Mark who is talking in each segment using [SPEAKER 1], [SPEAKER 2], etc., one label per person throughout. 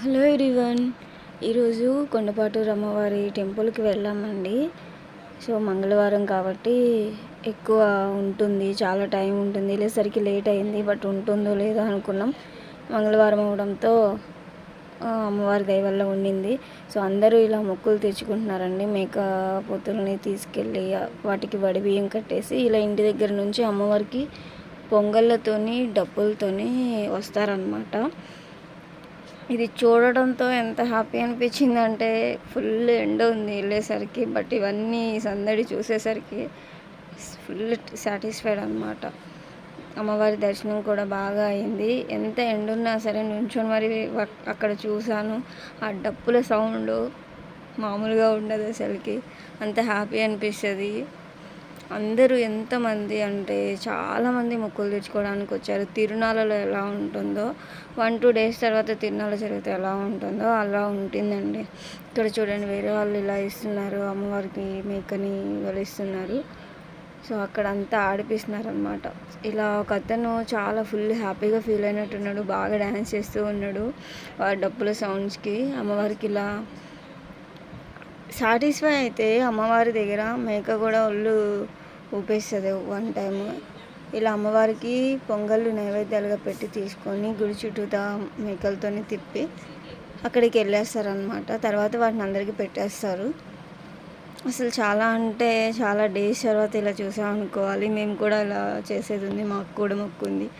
[SPEAKER 1] Hello everyone. ఈరోజు కొండపాటు రమ్మవారి టెంపుల్కి వెళ్ళామండి. సో మంగళవారం కాబట్టి ఎక్కువ ఉంటుంది. చాలా టైం ఉంటుంది. లేసరికి లేట్ అయింది బట్ ఉంటుందో లేదో అనుకున్నాం. మంగళవారం అవడంతో అమ్మవారి దయ వల్ల ఉండింది. సో అందరూ ఇలా మొక్కులు తెచ్చుకుంటున్నారండి. మేక పొత్తుల్ని తీసుకెళ్ళి వాటికి వడి బియ్యం కట్టేసి ఇలా ఇంటి దగ్గర నుంచి అమ్మవారికి పొంగళ్ళతోని డబ్బులతోని వస్తారనమాట ఇది చూడడంతో ఎంత హ్యాపీ అనిపించింది అంటే ఫుల్ ఎండ ఉంది వెళ్ళేసరికి బట్ ఇవన్నీ సందడి చూసేసరికి ఫుల్ సాటిస్ఫైడ్ అనమాట అమ్మవారి దర్శనం కూడా బాగా అయింది. ఎంత ఎండున్నా సరే నుంచొని మరి అక్కడ చూశాను. ఆ డప్పుల సౌండ్ మామూలుగా ఉండదు అసలుకి. అంత హ్యాపీ అనిపిస్తుంది. అందరూ ఎంతమంది అంటే చాలామంది మొక్కులు తెచ్చుకోవడానికి వచ్చారు. తిరునాళ్ళలో ఎలా ఉంటుందో వన్ టూ డేస్ తర్వాత తిరునాళ్ళ జరిగితే ఎలా ఉంటుందో అలా ఉంటుందండి. ఇక్కడ చూడండి వేరే వాళ్ళు ఇలా ఇస్తున్నారు అమ్మవారికి మేకని ఇస్తున్నారు. సో అక్కడ అంతా ఆడిపిస్తున్నారు అనమాట ఇలా ఒక అతను చాలా ఫుల్ హ్యాపీగా ఫీల్ అయినట్టున్నాడు బాగా డ్యాన్స్ చేస్తూ ఉన్నాడు. ఆ డప్పుల సౌండ్స్కి అమ్మవారికి ఇలా సాటిస్ఫై అయితే అమ్మవారి దగ్గర మేక కూడా ఒళ్ళు ఊపేస్తుంది వన్ టైము ఇలా అమ్మవారికి పొంగళ్ళు నైవేద్యాలుగా పెట్టి తీసుకొని గుడి చుట్టూతా మేకలతోని తిప్పి అక్కడికి వెళ్ళేస్తారనమాట తర్వాత వాటిని అందరికీ పెట్టేస్తారు. అసలు చాలా అంటే చాలా డేస్ తర్వాత ఇలా చూసాం అనుకోవాలి మేము కూడా ఇలా చేసేది ఉంది. మాకు కూడా మొక్కుంది.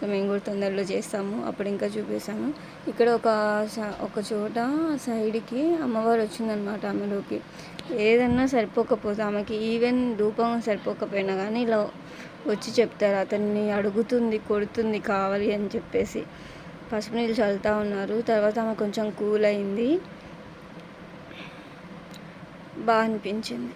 [SPEAKER 1] సో మేము కూడా తొందరలో చేస్తాము. అప్పుడు ఇంకా చూపిస్తాను ఇక్కడ ఒక స- ఒక చోట సైడ్కి అమ్మవారు వచ్చిందనమాట ఆమెలోకి. ఏదన్నా సరిపోకపోతే ఆమెకి ఈవెన్ రూపం సరిపోకపోయినా కానీ ఇలా వచ్చి చెప్తారు. అతన్ని అడుగుతుంది కొడుతుంది కావాలి అని చెప్పేసి. పసుపు నీళ్ళు చల్లుతూ ఉన్నారు. తర్వాత ఆమె కొంచెం కూల్ అయింది. బాగా అనిపించింది.